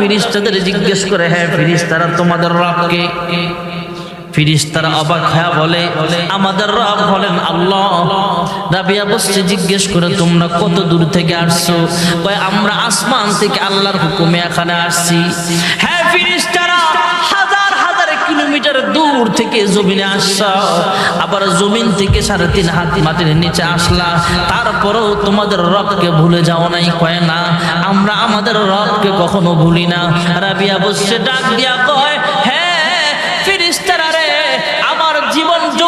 ফিরিস্তাদের জিজ্ঞেস করে হ্যাঁ ফিরিস্তারা তোমাদের রবকে? ফিরিস্তারা অবাক হ্যাঁ বলে, আমাদের রব হলেন আল্লাহ। রাবিয়া বসছে, জিজ্ঞেস করে, তোমরা কত দূর থেকে আসছো? আমরা আসমান থেকে আল্লাহর হুকুমে এখানে আসছি। হ্যাঁ ফিরিস্তারা! কিলোমিটার দূর থেকে জমিনে আসা, আবার জমিন থেকে সাড়ে তিন হাত মাটির নিচে আসলা। তারপরেও তোমাদের রবকে ভুলে যাও নাই, কয় না, আমরা আমাদের রবকে কখনো ভুলি না। রাবিয়া বসছে, ডাক দিয়া কয়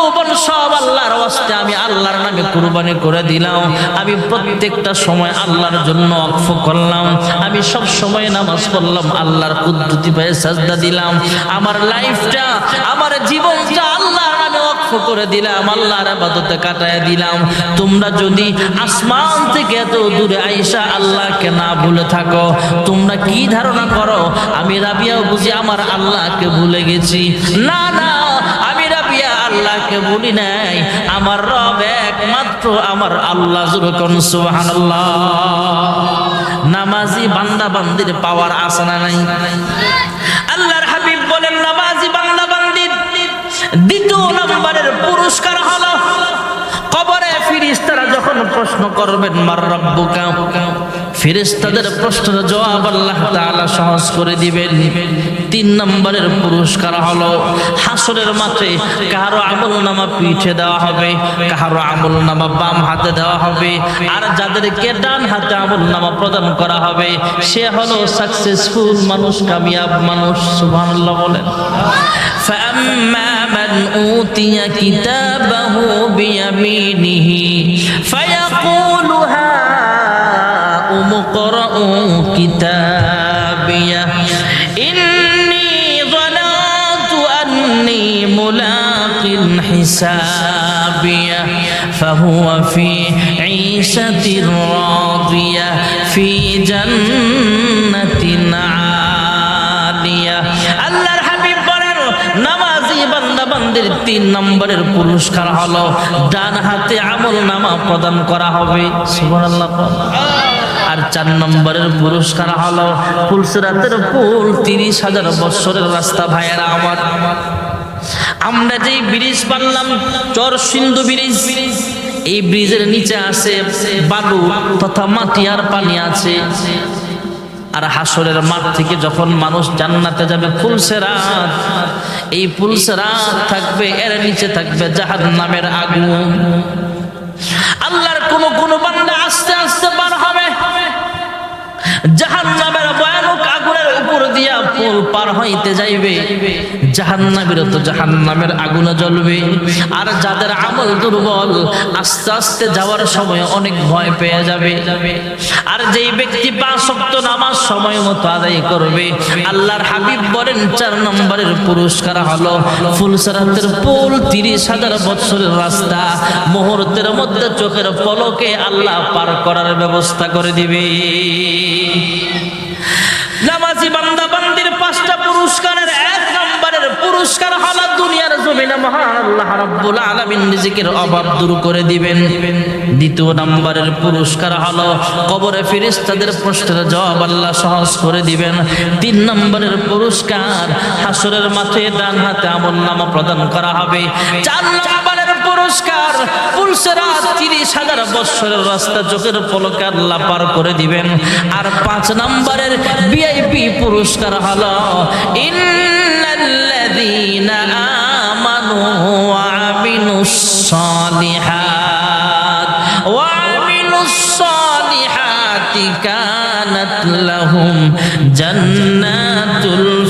যৌবন সব আল্লাহর ওয়াস্তে আমি আল্লাহর নামে কুরবানি করে দিলাম। আমি প্রত্যেকটা সময় আল্লাহর জন্য অক্ষ করলাম। আমি সব সময় নামাজ পড়লাম, আল্লাহর কুদ্দুতি পায়ে সাজদা দিলাম। আমার লাইফটা, আমার জীবনটা আল্লাহর নামে অক্ষ করে দিলাম, আল্লাহর আবাদতে কাটায় দিলাম। তোমরা যদি আসমান থেকে এত দূরে আইসা আল্লাহকে না ভুলে থাকো, তোমরা কি ধারণা করো? আমি রাবিয়াও বুঝি আমার আল্লাহকে ভুলে গেছি। না না আল্লাহকে ভুলি নাই, আমার রব একমাত্র আমার আল্লাহ নামাজি বান্দা বান্দির পাওয়ার আসানা নাই? আল্লাহর হাবিব বলেন, নামাজি বান্দা বান্দির দ্বিতীয় নম্বরের পুরস্কার হলো, কবরে ফিরিস্তারা যখন প্রশ্ন করবেন, মার রব্বুকা? ফিরিস্তাদের প্রশ্নের জবাব আল্লাহ তাআলা সহজ করে দিবেন তিন নম্বরের পুরস্কার হলো হাসরের মাঠে কারো আমল নামা পিঠে দেওয়া হবে কারো আমল নামা বাম হাতে দেওয়া হবে আর যাদেরকে ডান হাতে আমল নামা প্রদান করা হবে সে হলো সাকসেসফুল মানুষ কামিয়াব মানুষ সুবহানাল্লাহ বলেন فأما من أوتي كتابه بيمينه فيقول هاؤم اقرءوا كتابيه إني ظننت أني ملاق حسابيه فهو في عيشة راضية في جنة عالية الله الحبيب বলেন নামাজি বান্দা বান্দির তিন নম্বরের পুরস্কার হলো ডান হাতে আমল নামা প্রদান করা হবে সুবহানাল্লাহ আর চার নম্বরের পুরস্কার হলো ফুলসিরাতের ফুল তিরিশ হাজার বৎসরের রাস্তা ভাইয়েরা আমার। আমরা যেই ব্রিজ পারলাম চর সিন্ধু ব্রিজ, এই ব্রিজের নিচে আছে বালু তথা মাটি আর পানি আছে। আর হাসরের মাঠ থেকে যখন মানুষ জান্নাতে যাবে ফুলসেরাত, এই ফুলসেরাত থাকবে, এর নিচে থাকবে জাহান নামের আগুন। আল্লাহর কোন কোন বান্দা আস্তে আস্তে বার হবে উপর দিয়া পুল পার হইতে যাইবে জাহান নামের তো জাহান নামের আগুনে জ্বলবে। আর যাদের আমল দুর্বল, আস্তে আস্তে যাওয়ার সময় অনেক ভয় পেয়ে যাবে। আর যেই ব্যক্তি পাঁচ সপ্তাহ নামাজ সময় মতো আদায় করবে, আল্লাহর হাবিব বলেন, চার নম্বরের পুরস্কার হলো ফুলসরাতের পুল তিরিশ হাজার বছরের রাস্তা। মুহূর্তের মধ্যে চোখের পলকে আল্লাহ পার করার ব্যবস্থা করে দিবে। নামাজি বান্দা বান্দির পাঁচটা পুরস্কারের এক নম্বরের পুরস্কার হলো দুনিয়ার জমিনে। মহান আল্লাহ রাব্বুল আলামিন রিজিকের অভাব দূর করে দিবেন। দ্বিতীয় নম্বরের পুরস্কার হলো কবরে ফেরেশতাদের প্রশ্নের জবাব আল্লাহ সহজ করে দিবেন। তিন নম্বরের পুরস্কার হাসরের মাঠে ডান হাতে আমল নামা প্রদান করা হবে। চার নম্বরের পুরস্কার। পুলসেরা তিরিশ হাজার বৎসরের রাস্তা চোখের করে দিবেন। আর পাঁচ নম্বরের ভিআইপি পুরস্কার হলো, ইন্নাল্লাযীনা আমানু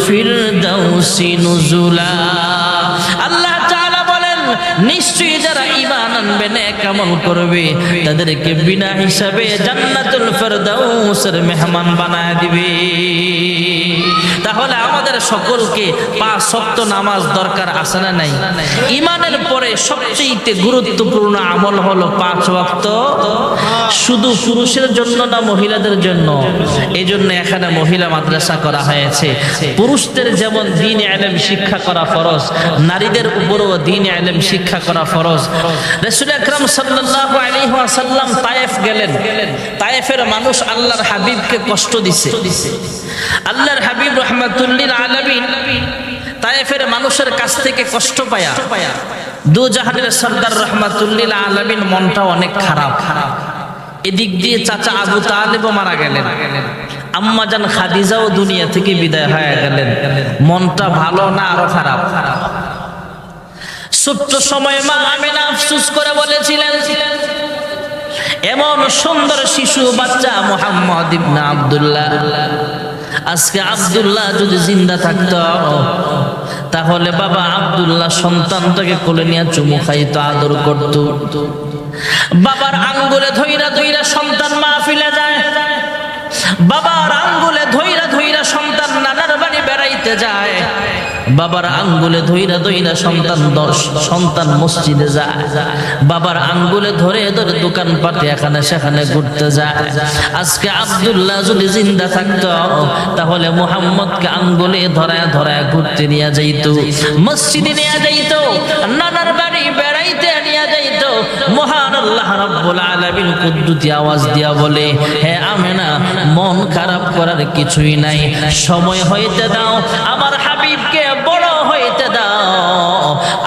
ফিরদাউসি নুজুলা। নিশ্চয়ই যারা ইমান আনবে, নেক আমল করবে, তাদেরকে বিনা হিসাবে জান্নাতুল ফেরদাউসের মেহমান বানায় দিবে। তাহলে সকলকে পাঁচ সপ্ত নামাজ দরকার আছে না নাই? ইমানের পরে সবচেয়ে গুরুত্বপূর্ণ আমল হলো পাঁচ ওয়াক্ত। শুধু পুরুষের জন্য না, মহিলাদের জন্য। এই জন্য এখানে মহিলা মাদ্রাসা করা হয়েছে। পুরুষদের যেমন দিন আলেম শিক্ষা করা ফরজ, নারীদের উপরও দিন আলেম শিক্ষা করা ফরজ। রসুল আকরাম সাল্লাল্লাহু আলাইহি ওয়াসাল্লাম তায়েফ গেলেন। তায়েফের মানুষ আল্লাহর হাবিবকে কষ্ট দিছে। আল্লাহর হাবিব রহমাতুল্লিল আলামিন তায়েফের মানুষের কাছ থেকে কষ্ট পায়া দু জাহানের সর্দার রহমাতুল্লিল আলামিন মনটা অনেক খারাপ। এদিক দিয়ে চাচা আবু মারা গেলেন। খাদিজাও দুনিয়া থেকে বিদায় হয়ে গেলেন। মনটা ভালো না আরও খারাপ? ছোট্ট সময় মা আমিনা আফসুস করে বলেছিলেন, এমন সুন্দর শিশু বাচ্চা মোহাম্মদ ইবনা আব্দুল্লাহ। আজকে আব্দুল্লাহ যদি জিন্দা থাকত, তাহলে বাবা আব্দুল্লাহ সন্তানটাকে কোলে নিয়ে চুমু খাইতো, আদর করত। বাবার আঙ্গুলে ধইরা ধইরা সন্তান মা ফিলে যায়। বাবার আঙ্গুলে ধইরা ধইরা সন্তান নানার বাড়ি বেড়াইতে যায়। বাবার আঙ্গুলে ধইরা ধইরা সন্তান দশ, সন্তান মসজিদে যায়। বাবার আঙ্গুলে ধরে ধরে দোকান পাটে এখানে সেখানে ঘুরতে যায়। আজকে আব্দুল্লাহ যদি জিন্দা থাকতো, তাহলে মোহাম্মদকে আঙ্গুলে ধরায় ধরায় ঘুরতে নিয়ে যাইতো। মসজিদে নিয়ে যাইতো, নানার বাড়ি বেড়াইতে নিয়ে যাইতো। মহান আল্লাহ রাব্বুল আলামিন কুদ্দুতি আওয়াজ দিয়া বলে, হে আমেনা, মন খারাপ করার কিছুই নাই। সময় হইতে দাও, আমার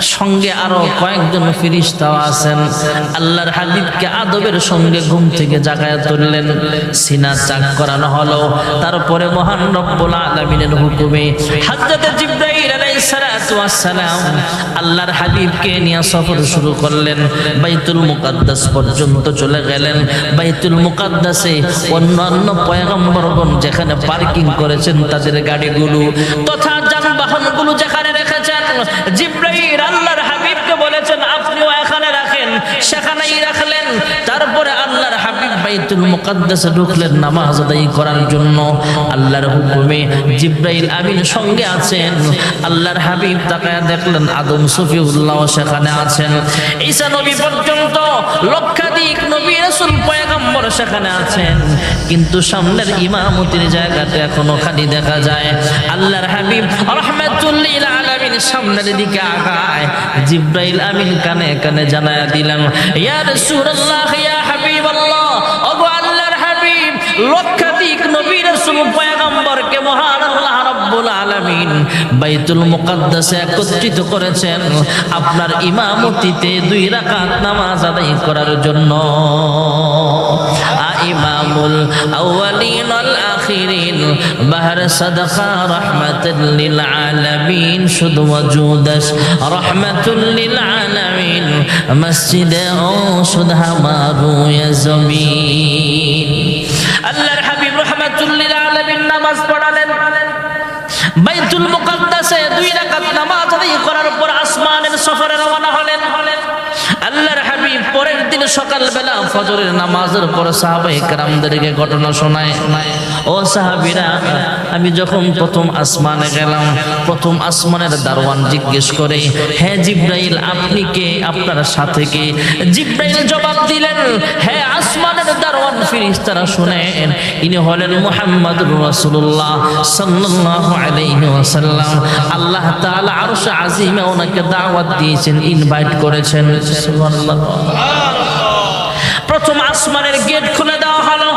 সঙ্গে আরও কয়েকজন ফিরিস্তাও আছেন। আল্লাহর হাবিবকে আদবের সঙ্গে ঘুম থেকে জাগায় তুললেন। সিনা চাক করানো হলো। তারপরে মহান রব্বুল আলামিনের হুকুমে হযরত জিব্রাইল আলাইহিস সালাতু ওয়াস সালাম আল্লাহর হাবিবকে নিয়ে সফর শুরু করলেন। বাইতুল মুকাদ্দাস পর্যন্ত চলে গেলেন। বাইতুল মুকাদ্দাসে অন্যান্য পয়গম্বরগণ যেখানে পার্কিং করেছেন তাদের গাড়িগুলো তথা যানবাহনগুলো যেখানে আল্লাহর হাবিবকে বলেছেন এখানে রাখেন। সেখানেই রাখলেন। তারপরে আল্লাহর হাবিব বাইতুল মুকাদ্দাসে ঢুকলেন নামাজ আদায় করার জন্য। আল্লাহর হুকুমে জিব্রাইল আমিন সঙ্গে আছেন। আল্লাহর হাবিব দেখলেন, আদম সফিউল্লাহ সেখানে আছেন। ঈসা নবী পর্যন্ত লক্ষাধিক নবী রাসূল পয়গম্বর সেখানে আছেন। কিন্তু সামনের ইমামতির জায়গাটা এখনও খালি দেখা যায়। আল্লাহর হাবিব রহমাতুল্লিল আলামিন সামনের দিকে আগায়। জিব্রাইল আমিন কানে কানে জানায়া দিলেন, ইয়া রাসূলুল্লাহ, ইয়া হাবিবাল্লাহ, ওগো আল্লাহর হাবিব, লক্ষাধিক নবী রাসূল পয়গম্বরকে মহান আল্লাহ রাব্বুল আলামিন বাইতুল মুকাদ্দাসে একত্রিত করেছেন আপনার ইমামতিতে দুই রাকাত নামাজ আদায় করার জন্য। আ ইমামুল আউয়ালিন ওয়াল আখিরিন বাহর সাদাকা রাহমাতাল লিল আলামিন, শুধু ওয়াজুদাস রাহমাতুল লিল আলামিন, মসজিদে ও সুধা মারু জমিন। আল্লাহর হাবিব রাহমাতুল লিল আলামিন নামাজ পড়ালেন। বাইতুল মুকাদ্দাসে দুই রাকাত নামাজ আদায় করার পর আসমানের সফরে রওনা হলেন আল্লাহর হাবিব পরের দিন সকালবেলা ফজরের নামাজের পর সাহাবাই কারামদেরকে ঘটনা শোনায়। ও সাহাবিরা, আমি যখন প্রথম আসমানে গেলাম, প্রথম আসমানের দারোয়ান জিজ্ঞেস করে হ্যাঁ জিব্রাইল, আপনি কে? আপনার সাথে কে? জিব্রাইল জবাব দিলেন হ্যাঁ আসমানের দারওয়ান ফিরিস্তারা শুনেন, ইনি হলেন মুহাম্মদুর রাসূলুল্লাহ সাল্লাল্লাহু আলাইহি ওয়াসাল্লাম। আল্লাহ তাআলা আরশ আজিমে ওনাকে দাওয়াত দিয়েছেন, ইনভাইট করেছেন। সুবহানাল্লাহ। প্রথম আসমানের গেট খুলে দেওয়া হলো।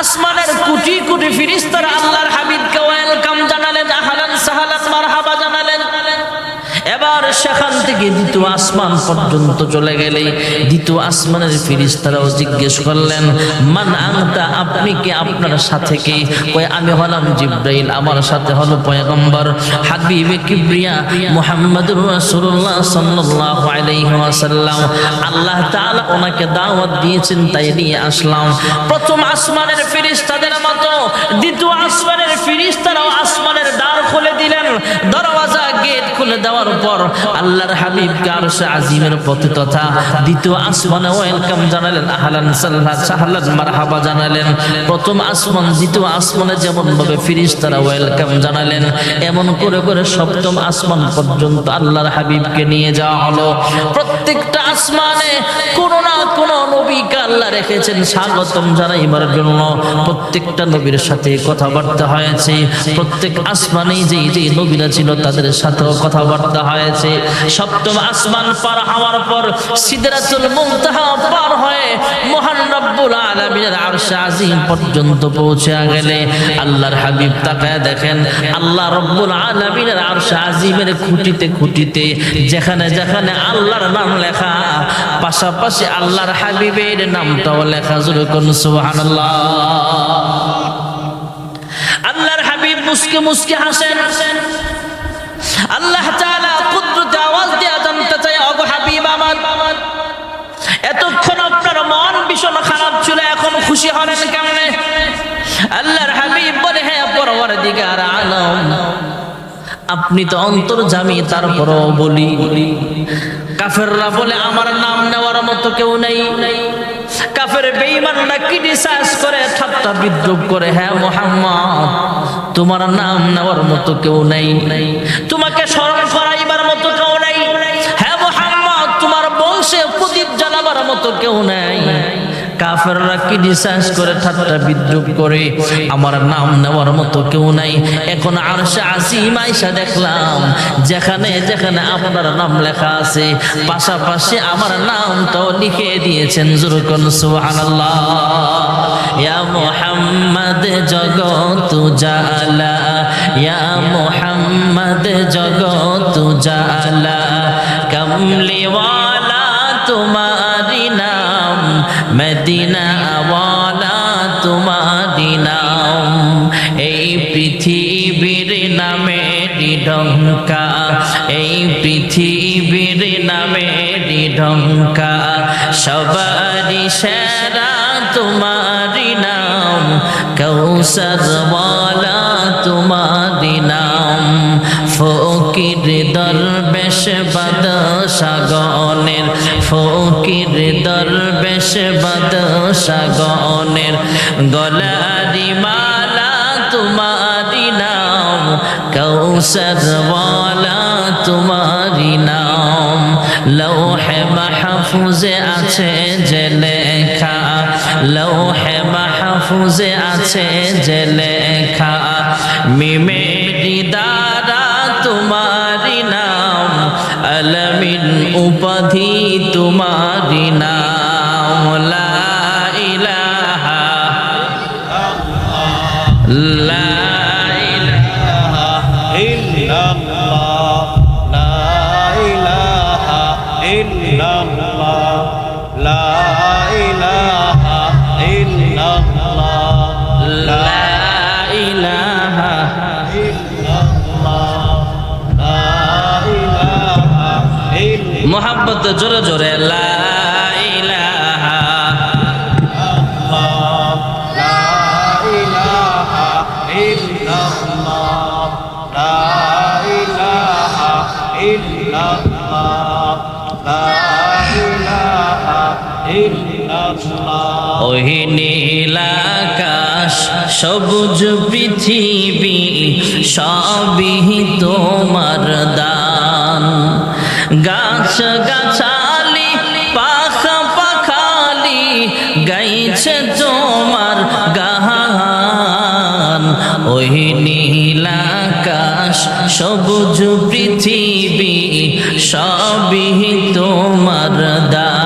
আসমানের কুটি কোটি ফিরিস্তারা আল্লাহর হাবিবকে ওয়েলকাম জানালেন, আহলান সাহালান, মারহাবা জানালেন। এবার সেখান থেকে দ্বিতীয় আসমান পর্যন্ত চলে গেলে দ্বিতীয় আসমানের ফিরিস্তারাও জিজ্ঞেস করলেন, মান আংতা আপনি কি? আপনার সাথে কি? কই আমি হলাম জিব্রাইল, আমার সাথে হলো পয়গম্বর, হাবিবে কিবরিয়া মুহাম্মদুর রাসূলুল্লাহ সাল্লাল্লাহু আলাইহি ওয়াসাল্লাম। আল্লাহ তাআলা ওনাকে দাওয়াত দিয়েছেন, তাই নিয়ে আসলাম। প্রথম আসমানের ফেরেশতাদের দ্বিতীয় আসমানের ফিরিস্তারাও আসমানের দ্বার খুলে দিলেন। দরওয়াজা, গেট খুলে দেওয়ার পর আল্লাহর হাবিব গারসে আজিমের প্রতি তথা দ্বিতীয় আসমানে ওয়েলকাম জানালেন, আহলান সাল্লাহ, সাহলান মারহাবা জানালেন। প্রথম আসমান, দ্বিতীয় আসমানে যেমন ভাবে ফিরিস্তারা ওয়েলকাম জানালেন, এমন করে করে সপ্তম আসমান পর্যন্ত আল্লাহর হাবিবকে নিয়ে যাওয়া হলো। প্রত্যেকটা আসমানে কোন না কোন নবীকে আল্লাহ রেখেছেন, স্বাগতম জানাইবার জন্য। প্রত্যেকটা নবীর সাথে কথাবার্তা হয়েছে। প্রত্যেক আসমানেই যে যেই নবীরা ছিল, তাদের সাথেও কথাবার্তা হয়েছে। সপ্তম আসমান পার হওয়ার পর সিদরাতুল মুনতাহা পার হয়ে মহান রব্বুল আলামিনের আরশে আজিম পর্যন্ত পৌঁছে গেলে আল্লাহর হাবিব তাকায় দেখেন, আল্লাহ রব্বুল আলামিনের আরশে আজিমের খুঁটিতে খুঁটিতে যেখানে যেখানে আল্লাহর নাম লেখা, পাশাপাশি আল্লাহর হাবিবের নামটাও লেখা। জুড়ে কোন সুবহানাল্লাহ। মুসকে মুসকে হাসেন আল্লাহ হাবিব মন খারাপ খুশি হাবিব বলে হ্যাঁ আপনি তো অন্তর জামি, তারপরও বলি। কাফেররা বলে, আমার নাম নেওয়ার মতো কেউ নেই। কাফের বেঈমানরা ক্রিটিসাইজ করে, ঠাট্টা বিদ্রুপ করে হ্যাঁ মোহাম্মদ তোমার নাম নেওয়ার মতো কেউ নেই। তোমাকে স্মরণ করাইবার মতো কেউ নেই। হ্যাঁ মোহাম্মদ, তোমার বংশে প্রদীপ জ্বালাবার মতো কেউ নেই। কাফেররা কি ডিসাইজ করে ঠাট্টা বিদ্রুপ করে, আমার নাম নেওয়ার মতো কেউ নাই। এখন আর সে আসি মাইশা দেখলাম, যেখানে যেখানে আপনার নাম লেখা আছে, পাশাপাশি আমার নামটাও লিখে দিয়েছেন জুরুকন সুবহানাল্লাহ। ইয়া মুহাম্মদ জগত জালা ইয়া মুহাম্মদ জগত জালা কমলিওয়ালা তোমারি নাম, মদিনা ওয়ালা তোমারি নাম, এই পৃথিবীর নামে ডঙ্কা এই পৃথিবীর নামে ডঙ্কা সবারি সেরা তোমারি নাম কৌসর ওয়ালা তোমারি নাম। ফকির দরবেশ বাদশাগণের ফকির দরবেশ বাদশাগণের গলারি মালা তোমারি নাম কৌসর ওয়ালা তোমারি নাম। লৌহে মাহফুজে আছে লেখা লৌহে মাহফুজে আছে যে লেখা মিমেরি দ্বারা তোমারি নাম, আলমিন উপাধি তোমারি নাম। লা ইলাহা la ilaha illallah ওই নীলাকাশ সবুজ পৃথিবী সবই তোমার দান গাছ গাছালি পাখা পাখালি গাইছে তোমার গাহান ওই নীলাকাশ সবুজ পৃথিবী সবই তোমার দান।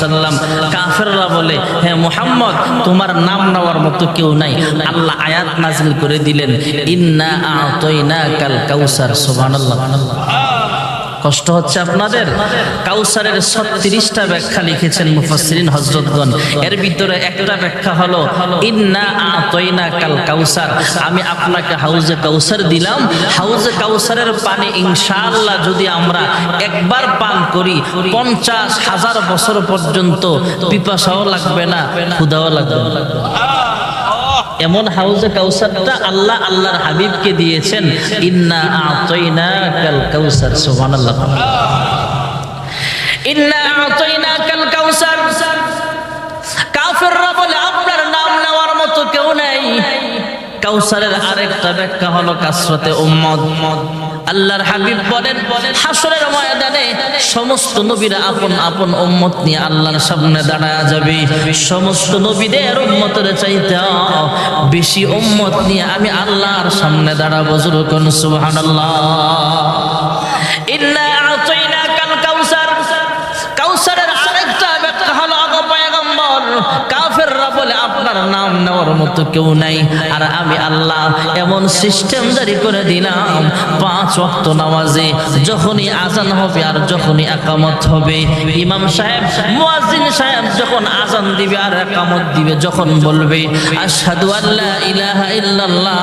ওয়াসাল্লাম কাফেররা বলে হ্যাঁ মোহাম্মদ, তোমার নাম নেওয়ার মতো কেউ নাই। আল্লাহ আয়াত নাজিল করে দিলেন, ইন্না আতাইনাকাল কাউসার সুবহানাল্লাহ। কষ্ট হচ্ছে আপনাদের? কাউসারের ছত্রিশটা ব্যাখ্যা লিখেছেন মুফাসসিরিন হযরতগণ এর ভিতরে একটা ব্যাখ্যা হলো, ইন্না আতাইনা কাল কাউসার। আমি আপনাকে হাউজে কাউসার দিলাম। হাউজে কাউসারের পানি ইনশাআল্লাহ যদি আমরা একবার পান করি, পঞ্চাশ হাজার বছর পর্যন্ত পিপাসাও লাগবে না, ক্ষুধাও লাগবে না। এমন হাউজে কাউসারটা আল্লাহ আল্লাহর হাবিবকে দিয়েছেন, ইন্না আতাইনা কাল কাউসার সুবহানাল্লাহ। ইন্না আতাইনা কাল কাউসার কাফেররা বলে, আপনার নাম নেওয়ার মতো কেউ নেই। কাউসারের আরেকটা ব্যাখ্যা হলো কাসরতে উম্মত আল্লাহর হাবিব বলেন হাসরের ময়দানে সমস্ত নবীরা আপন আপন উম্মত নিয়ে আল্লাহর সামনে দাঁড়ায় যাবে। সমস্ত নবীদের উম্মতের চাইতে বেশি উম্মত নিয়ে আমি আল্লাহর সামনে দাঁড়াবো। জুরুকুন সুবহানাল্লাহ। ইন্না নেওয়ার মতো কেউ নাই। আর আমি আল্লাহ এমন সিস্টেম জারি করে দিলাম, পাঁচ ওয়াক্ত নামাজে যখনই আজান হবে আর যখনই একামত হবে। ইমাম সাহেব, মুয়াজ্জিন সাহেব যখন আজান দিবে আর একামত দিবে, যখন বলবে, আশহাদু আল্লা ইলাহা ইল্লাল্লাহ,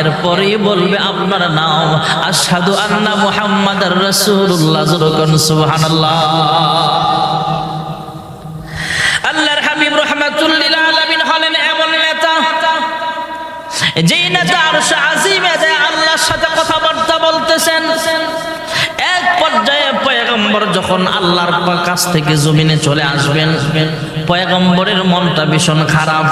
এরপরেই বলবে, আপনার নাম আশহাদু আন্না মুহাম্মাদার রাসূলুল্লাহ। জুরকুন সুবহানাল্লাহ। কথাবার্তা বলতেছেন এক পর্যায়ে পয়গম্বর যখন আল্লাহর কাছ থেকে জমিনে চলে আসবেন, পয়গম্বরের মনটা ভীষণ খারাপ।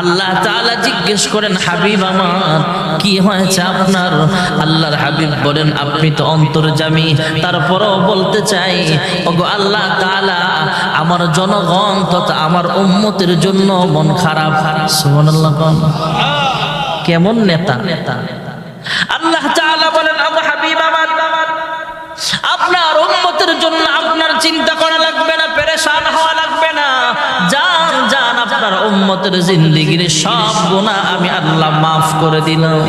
আল্লাহ তাআলা জিজ্ঞেস করেন, হাবিব আমার, কি হয়েছে আপনার? আল্লাহর হাবিব বলেন, আপনি তো অন্তর্জামী। তারপরও বলতে চাই, ওগো আল্লাহ তাআলা, আমার জনগণ তথা আমার উম্মতের জন্য মন খারাপ। সুবহানাল্লাহ কেমন নেতা? আল্লাহ চিন্তা করা লাগবে না, পেরেশান হওয়া লাগবে না। যান যান, আপনার উম্মতের জিন্দিগির সব গুণা আমি আল্লাহ মাফ করে দিলাম।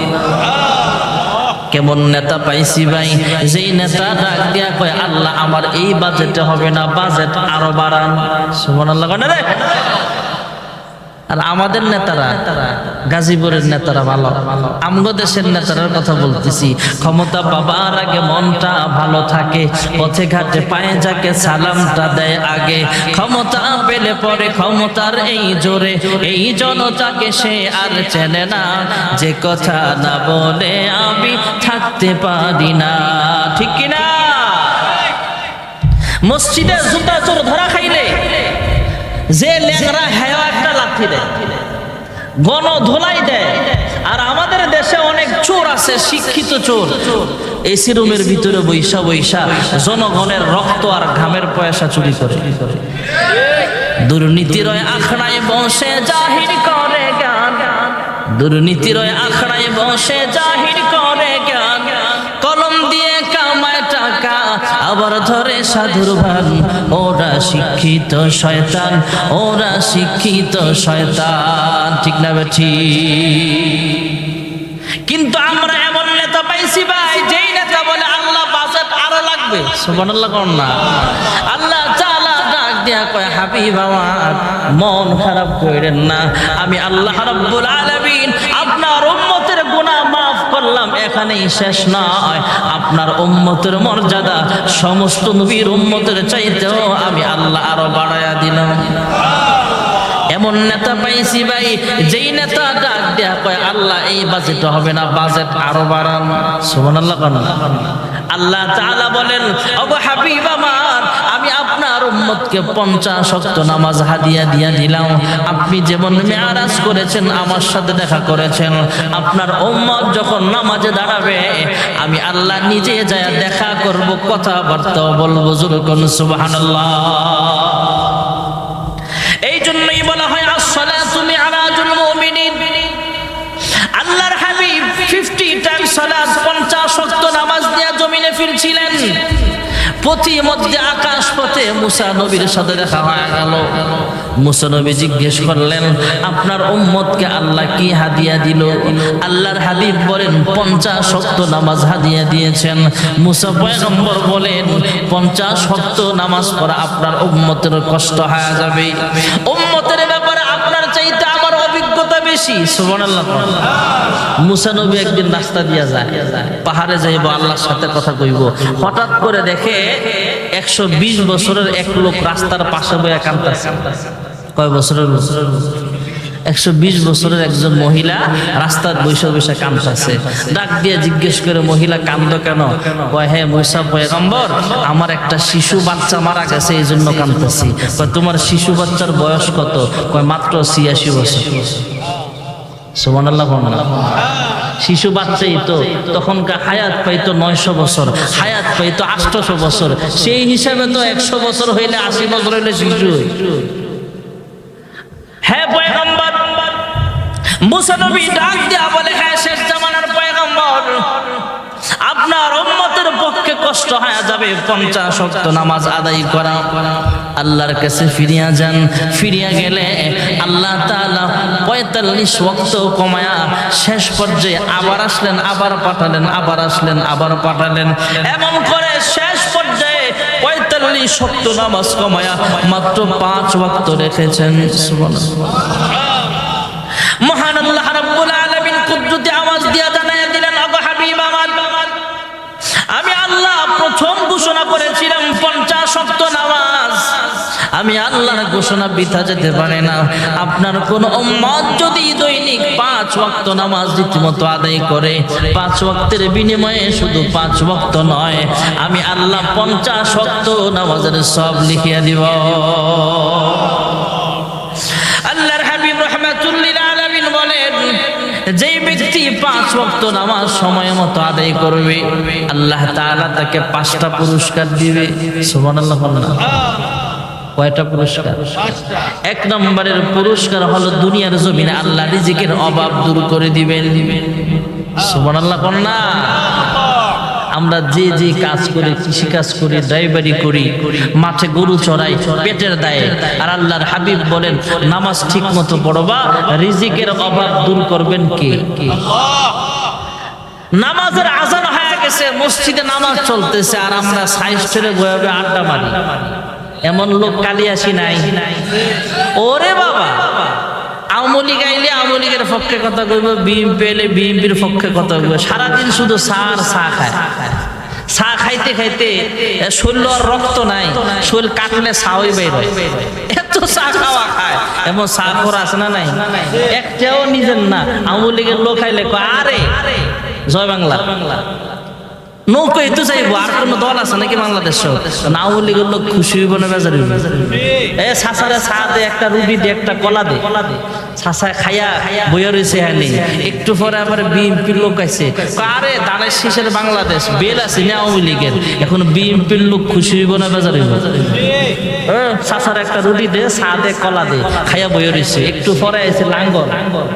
কেমন নেতা পাইছি ভাই? যেই নেতা ডাক দিয়া কয়, আল্লাহ, আমার এই বাজেটে হবে না বাজেট আরও বাড়ান। সুবহানাল্লাহ না রে? আর আমাদের নেতারা গাজীপুরের নেতারা ভালো। আমগো দেশের নেতারার কথা বলতেছি। ক্ষমতা পাবার আগে মনটা ভালো থাকে, পথে ঘাটে পায়ে যাকে সালামটা দেয় আগে। ক্ষমতা পেলে পরে ক্ষমতার এই জোরে, এই জনতাকে সে আর চেনে না। যে কথা না বলে আমি থাকতে পারি না। ঠিক কিনা মসজিদে জুতা চোর ধরা খাইলে, যে লেংরা হ্যাঁ গণ ধোলাই দেয়। আর আমাদের দেশে অনেক চোর আছে, শিক্ষিত চোর। এসি রুমের ভিতরে বৈশা বৈশা জনগণের রক্ত আর ঘামের পয়সা চুরি করে। দুর্নীতিরয় আখড়ায় বসে জাহির করে জ্ঞান। দুর্নীতিরয় আখড়ায় বসে জাহির করে আবার ধরে সাধুর ভান। ওরা শিক্ষিত শয়তান, ওরা শিক্ষিত শয়তান। ঠিক না বেঠি কিন্তু আমরা এমন নেতা পাইছি ভাই, যেই নেতা বলে আল্লাহ বাজেট আরও লাগবে। সুবহানাল্লাহ কোন না। আল্লাহ তাআলা ডাক দিয়া কয়, হাবিব আমার, মন খারাপ করেন না। আমি আল্লাহ রাব্বুল আলামিন আপনার উম্মতের গুনাহ মাফ করলাম, এখানেই শেষ নয়। আপনার উম্মতের মর্যাদা, সমস্ত নবীর উম্মতের চাইতেও আমি আল্লাহ আরও বাড়ায়া দিলাম। এমন নেতা পাইছি ভাই, যেই নেতা ডাক দেয়া কয়, আল্লাহ, এই বাজেট হবে না, বাজেট আরও বাড়ান। সুবহানাল্লাহ কোন। আল্লাহ তাআলা বলেন ওগো হাবিব আমার উম্মতকে পঞ্চাশ শক্ত নামাজ হাদিয়া দিয়া দিলাম। আপনি যেমন মেয়ারাজ করেছেন, আমার সাথে দেখা করেছেন। আপনার উম্মত যখন নামাজে দাঁড়াবে, আমি আল্লাহ নিজে যায় দেখা করব কথাবার্তা বলব জুরকুন সুবহানাল্লাহ। এই জন্যই বলা হয়, আসসালাতু মি'রাজুল মুমিনিন। আল্লাহর হাবিব 50 টাইম সালাত 50 ওয়াক্ত নামাজ নিয়ে জমিনে ফিরছিলেন। পথি মধ্যে আকাশ পথে মুসা নবীর সাথে দেখা হয়ে গেল। মুসা নবী জিজ্ঞেস করলেন, আপনার উম্মতকে আল্লাহ কি হাদিয়া দিল? আল্লাহর হাবিব বলেন, পঞ্চাশ শক্ত নামাজ হাদিয়া দিয়েছেন। মুসা পয়গম্বর বলেন, পঞ্চাশ শক্ত নামাজ পড়া আপনার উম্মতের কষ্ট হয়ে যাবে। উম্মতের বেশি, সুবহানাল্লাহ। মুসা নবী একদিন রাস্তা দিয়া যায়, পাহাড়ে যাইব, আল্লাহর সাথে কথা কইব। হঠাৎ করে দেখে একশো বিশ বছরের এক লোক রাস্তার পাশে বইয়া কান্দাছে কয় বছরের একশো বিশ বছরের একজন মহিলা রাস্তার বৈশা বৈশা কান্দতেছে ডাক দিয়ে জিজ্ঞেস করে, মহিলা, কান্দ কেন? কয় হ্যাঁ মৈসা পয়গম্বর, আমার একটা শিশু বাচ্চা মারা গেছে এই জন্য কান্দতেছি তোমার শিশু বাচ্চার বয়স কত? কয়, মাত্র ছিয়াশি বছর। সুবহানাল্লাহ বলেন। শিশু বাচ্চাই তো, তখনকার হায়াত পাইতো নয়শো বছর, হায়াত পাইতো আষ্টশো বছর। সেই হিসাবে তো একশো বছর হইলে আশি বছর হইলে শিশু হ্যাঁ। পয়গম্বর, মুসা নবী ডাক দিয়া বলে হ্যাঁ শেষ জামানার পয়গম্বর। আপনার উম্মতের পক্ষে কষ্ট হয়ে যাবে, পঞ্চাশ শক্ত নামাজ আদায় করা। আল্লাহর কাছে ফিরিয়া যান। ফিরিয়া গেলে আল্লাহ তাআলা পঁয়তাল্লিশ ওয়াক্ত কমায়া শেষ পর্যায়ে আবার আসলেন, আবার পাঠালেন, আবার আসলেন, আবার পাঠালেন। এমন করে শেষ পর্যায়ে পঁয়তাল্লিশ শক্ত নামাজ কমায়া মাত্র পাঁচ ওয়াক্ত রেখেছেন। মহান আল্লাহ রাব্বুল আলামিন কুদরতি আওয়াজ দিয়া জানায়া দিলেন ওগো হাবিব আমার আমি আল্লাহ প্রথম ঘোষণা করেছিলাম, পঞ্চাশ শক্ত নামাজ। আমি আল্লাহর ঘোষণা বৃথা যেতে পারে না। আপনার কোন যদি দৈনিক পাঁচ ওয়াক্ত নামাজ রীতিমতো আদায় করে, পাঁচ ওয়াক্তের বিনিময়ে শুধু পাঁচ ওয়াক্ত নয়, আমি আল্লাহ পঞ্চাশ ওয়াক্ত নামাজের সব লিখিয়া দিব আল্লাহর হাবিব রহমাতুল্লিল আলামিন বলেন যেই ব্যক্তি পাঁচ ওয়াক্ত নামাজ সময় মতো আদায় করবে, আল্লাহ তাআলা তাকে পাঁচটা পুরস্কার দিবে। সুবহানাল্লাহ কয়টা পুরস্কার? এক নম্বরের পুরস্কার হলো দুনিয়ার জমিনে আল্লাহ রিজিকের অভাব দূর করে দিবেন। সুবহানাল্লাহ আল্লাহ আমরা যে যে কাজ করি, কৃষি কাজ করি ড্রাইভারি করি, মাঠে গরু চড়াই, পেটের দায়ে, আর আল্লাহর হাবিব বলেন, নামাজ ঠিক মতো পড়বা রিজিকের অভাব দূর করবেন কে? নামাজের আজান হয়ে গেছে, মসজিদে নামাজ চলতেছে, আর আমরা সাইজ ছেড়ে বয়াবে আড্ডা মারি। এমন লোক কালিয়াসি নাই। ওরে বাবা! আওয়ামী লীগ আইলে আওয়ামী লীগের পক্ষে কথা কইব বিএনপি এলে বিএনপির পক্ষে কথা কইব। সারাদিন শুধু আর চা খায়। চা খাইতে খাইতে শরীর আর রক্ত নাই শরীর কাটলে চাওই বের হয়। এত চা খাওয়া খায়। এমন চা করা আছে না নাই? একটাও নিজের না। আওয়ামী লীগের লোক কয়, আরে জয় বাংলা। নৌকো তো চাইব আর কোন দল আছে নাকি বাংলাদেশ? আওয়ামী লীগের লোক খুশি হইব না, বেজার হইব। এ, সাসারে চা দে, একটা রুটি দে, একটা কলা দে। সাসা খাইয়া বইয়া রয়েছে হ্যাঁ নেই একটু পরে আবার বিএনপির লোক আছে আরে দানের শেষের বাংলাদেশ, বেল আছে না আওয়ামী লীগের? এখন বিএনপির লোক খুশি হইব না, বেজার হইব? সাসার একটা রুটি দে, চা দে, কলা দে খাইয়া বইয়া রয়েছে একটু পরে আছে লাঙ্গল লাঙ্গল।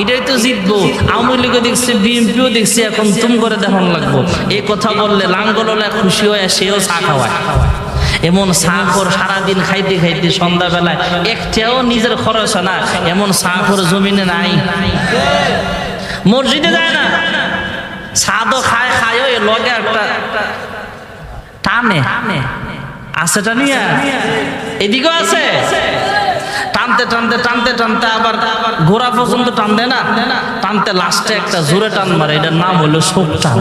এটাই তো জিতবো। আওয়ামী লীগও দেখছি, বিএনপিও দেখছি, এখন তুম করে দেখান লাগবো। এই কথা বললে লাঙ্গল হলে খুশি হয়ে সেও চা খাওয়ায়। এমন সাঁকর সারাদিন খাইতে খাইতে সন্ধ্যাবেলায় একটাও নিজের খরচ না। এমন সাঁকর জমিনে নাই। মসজিদে যায় না। সাদও খায় খায় লগে একটা টানে। আছে টানিয়া এদিকেও আছে? টানতে টানতে টানতে টানতে আবার ঘোরা পর্যন্ত টান দেয় না, টানতে লাস্টে একটা জোরে টান মারে। এটার নাম হলো শোক টান।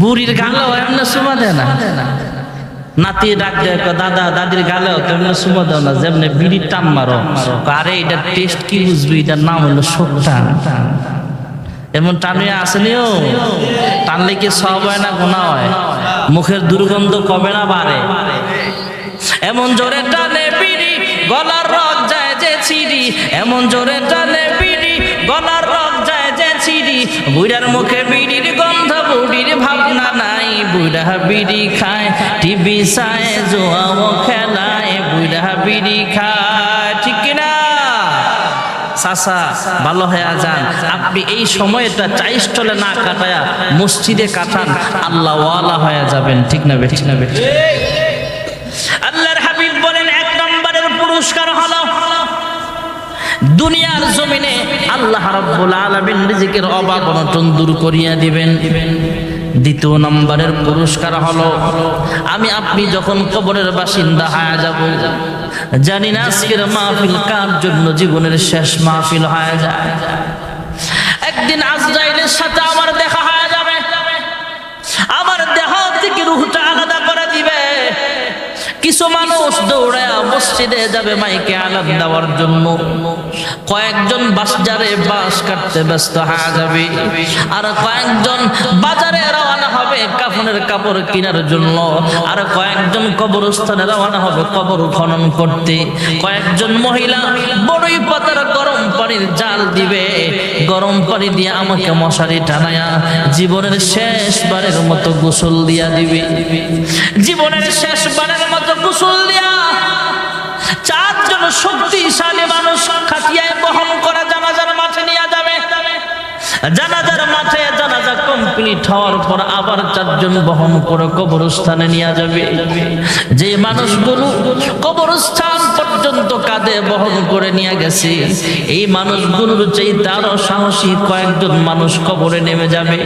বুড়ির গালেও এমনি সুমা দেয় না। নাতি ডাক দেয় দাদা, দাদির সুমা দেও না, যেমনি বিড়ির টান মারো। আরে, এটার টেস্ট কি বুঝবি? এটার নাম হলো শোক টান। এমন টানিয়ে আসেনিও টানলে কি সব হয় না গোনা হয়? মুখের দুর্গন্ধ কবে না বাড়ে? এমন জোরে টানে বিড়ি, গলার ছিড়ি এমন জোরে টানে বিড়ি গলার রক যায় যে ছিড়ি বুড়ার মুখে বিড়ির গন্ধ বুড়ির ভাবনা নাই বুড়া বিড়ি খায় টিভি সায় জোয়াও খেলায় বুড়া বিড়ি খায় ঠিক কিনা? চাচা ভালো হয়ে যান। আপনি এই সময়টা চাইস্থলে না কাটায়া মসজিদে কাটান আল্লাহ ওয়ালা হয়ে যাবেন ঠিক না ঠিক না ঠিক আল্লাহর হাবিব বলেন এক নম্বরের পুরস্কার দুনিয়ার জমিনে আল্লাহ রাব্বুল আলামিন রিজিকের অভাব অনটন দূর করিয়া দিবেন। দ্বিতীয় নম্বরের পুরস্কার হলো, আমি আপনি যখন কবরের বাসিন্দা হয়ে যাব, জানি না আজকের মাহফিল কার জন্য জীবনের শেষ মাহফিল হয়ে যায়। একদিন আজরাইলের সাথে আমার দেখা হয়ে যাবে। আমার দেহ থেকে রুহটা আলাদা কিছু মানুষ দৌড়ায় মসজিদে যাবে মাইকে আলাদ দেওয়ার জন্য। কয়েকজন বাসজারে বাস কাটতে ব্যস্ত হয়ে যাবে আর কয়েকজন বাজারে রওনা হবে কাফনের কাপড় কেনার জন্য। আর কয়েকজন কবরস্থানে রওনা হবে কবর খনন করতে। কয়েকজন মহিলা বড়ই পাতার গরম পানির জাল দিবে। গরম পানি দিয়ে আমাকে মশারি টানায়া জীবনের শেষবারের মতো গোসল দিয়া দিবে। জীবনের শেষবারের মতো গোসল দিয়া। চারজন শক্তিশালী মানুষ খাটিয়ায় বহন করা জানাজার মাঠে নিয়ে যাবে। জানাজার মাঠে জানাজা কমপ্লিট হওয়ার পর আবার চারজন বহন করে কবরস্থানে নিয়ে যাবে। যে মানুষগুলো কবরস্থান পর্যন্ত কাঁধে বহন করে নিয়ে গেছে, এই মানুষগুলোর চেয়ে তারও সাহসী কয়েকজন মানুষ কবরে নেমে যাবে।